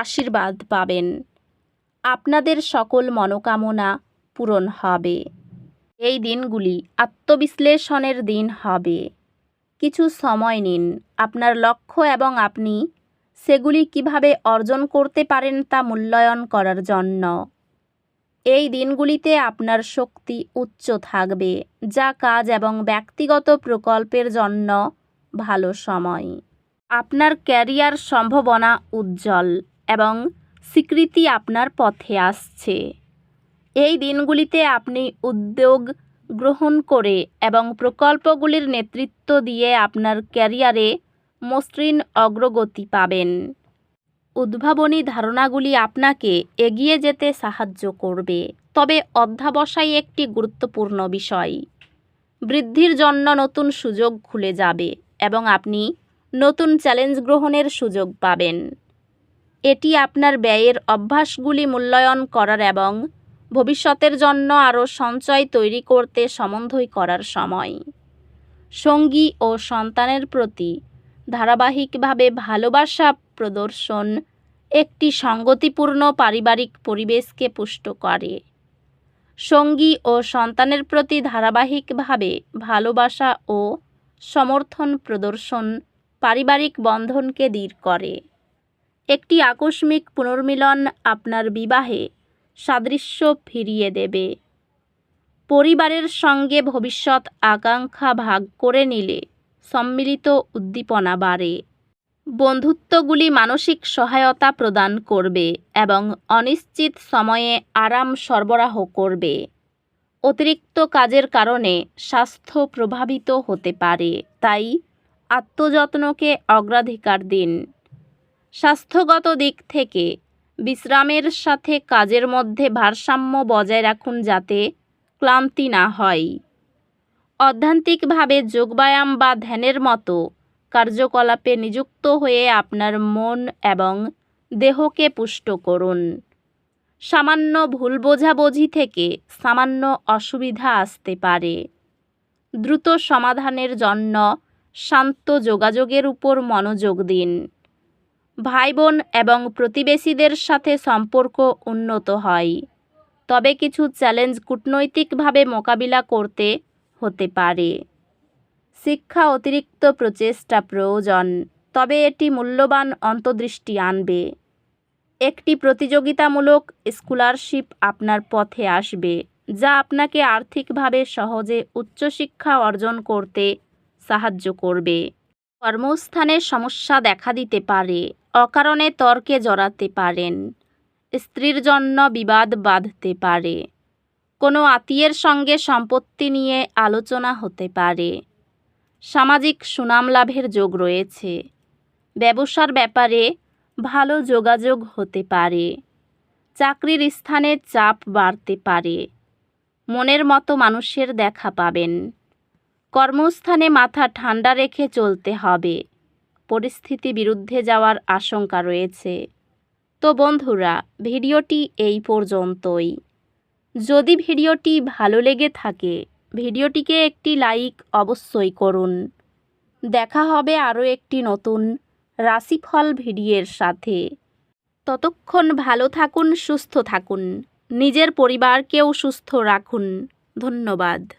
আশীর্বাদ পাবেন। আপনাদের সকল মনোকামনা পূরণ হবে। এই দিনগুলি আত্মবিশ্লেষণের দিন হবে। কিছু সময় নিন। আপনার লক্ষ্য এবং আপনি সেগুলি কীভাবে অর্জন করতে পারেন তা মূল্যায়ন করার জন্য। এই দিনগুলিতে আপনার শক্তি উচ্চ থাকবে, যা কাজ এবং ব্যক্তিগত প্রকল্পের জন্য ভালো সময়। আপনার ক্যারিয়ার সম্ভাবনা উজ্জ্বল। এবং স্বীকৃতি আপনার পথে আসছে। এই দিনগুলিতে আপনি উদ্যোগ গ্রহণ করে এবং প্রকল্পগুলির নেতৃত্ব দিয়ে আপনার ক্যারিয়ারে মসৃণ অগ্রগতি পাবেন। উদ্ভাবনী ধারণাগুলি আপনাকে এগিয়ে যেতে সাহায্য করবে। তবে অধ্যাবসায় একটি গুরুত্বপূর্ণ বিষয়। বৃদ্ধির জন্য নতুন সুযোগ খুলে যাবে এবং আপনি নতুন চ্যালেঞ্জ গ্রহণের সুযোগ পাবেন। এটি আপনার ব্যয়ের অভ্যাসগুলি মূল্যায়ন করার এবং ভবিষ্যতের জন্য আরও সঞ্চয় তৈরি করতে সমন্বয় করার সময়। সঙ্গী ও সন্তানের প্রতি ধারাবাহিকভাবে ভালোবাসা প্রদর্শন একটি সঙ্গতিপূর্ণ পারিবারিক পরিবেশকে পুষ্ট করে। সঙ্গী ও সন্তানের প্রতি ধারাবাহিকভাবে ভালোবাসা ও সমর্থন প্রদর্শন পারিবারিক বন্ধনকে দৃঢ় করে। একটি আকস্মিক পুনর্মিলন আপনার বিবাহে সাদৃশ্য ফিরিয়ে দেবে। পরিবারের সঙ্গে ভবিষ্যৎ আকাঙ্ক্ষা ভাগ করে নিলে সম্মিলিত উদ্দীপনা বাড়ে। বন্ধুত্বগুলি মানসিক সহায়তা প্রদান করবে এবং অনিশ্চিত সময়ে আরাম সরবরাহ করবে। অতিরিক্ত কাজের কারণে স্বাস্থ্য প্রভাবিত হতে পারে, তাই আত্মযত্নকে অগ্রাধিকার দিন। স্বাস্থ্যগত দিক থেকে বিশ্রামের সাথে কাজের মধ্যে ভারসাম্য বজায় রাখুন যাতে ক্লান্তি না হয়। অধ্যান্তিকভাবে যোগব্যায়াম বা ধ্যানের মতো কার্যকলাপে নিযুক্ত হয়ে আপনার মন এবং দেহকে পুষ্ট করুন। সামান্য ভুল বোঝাবুঝি থেকে সামান্য অসুবিধা আসতে পারে। দ্রুত সমাধানের জন্য শান্ত যোগাযোগের উপর মনোযোগ দিন। ভাই বোন এবং প্রতিবেশীদের সাথে সম্পর্ক উন্নত হয়। তবে কিছু চ্যালেঞ্জ কূটনৈতিকভাবে মোকাবিলা করতে হতে পারে। শিক্ষা অতিরিক্ত প্রচেষ্টা প্রয়োজন, তবে এটি মূল্যবান অন্তর্দৃষ্টি আনবে। একটি প্রতিযোগিতামূলক স্কলারশিপ আপনার পথে আসবে, যা আপনাকে আর্থিকভাবে সহজে উচ্চশিক্ষা অর্জন করতে সাহায্য করবে। কর্মস্থানে সমস্যা দেখা দিতে পারে, অকারণে তর্কে জড়াতে পারেন, স্ত্রীর জন্য বিবাদ বাঁধতে পারে, কোনো আত্মীয়ের সঙ্গে সম্পত্তি নিয়ে আলোচনা হতে পারে, সামাজিক সুনাম লাভের যোগ রয়েছে, ব্যবসার ব্যাপারে ভালো যোগাযোগ হতে পারে, চাকরির স্থানে চাপ বাড়তে পারে, মনের মতো মানুষের দেখা পাবেন। কর্মস্থানে মাথা ঠান্ডা রেখে চলতে হবে। পরিস্থিতি বিরুদ্ধে যাওয়ার আশঙ্কা রয়েছে। তো বন্ধুরা, ভিডিওটি এই পর্যন্তই। যদি ভিডিওটি ভালো লেগে থাকে, ভিডিওটিকে একটি লাইক অবশ্যই করুন। দেখা হবে আরও একটি নতুন রাশিফল ভিডিওর সাথে। ততক্ষণ ভালো থাকুন, সুস্থ থাকুন। নিজের পরিবারকেও সুস্থ রাখুন। ধন্যবাদ।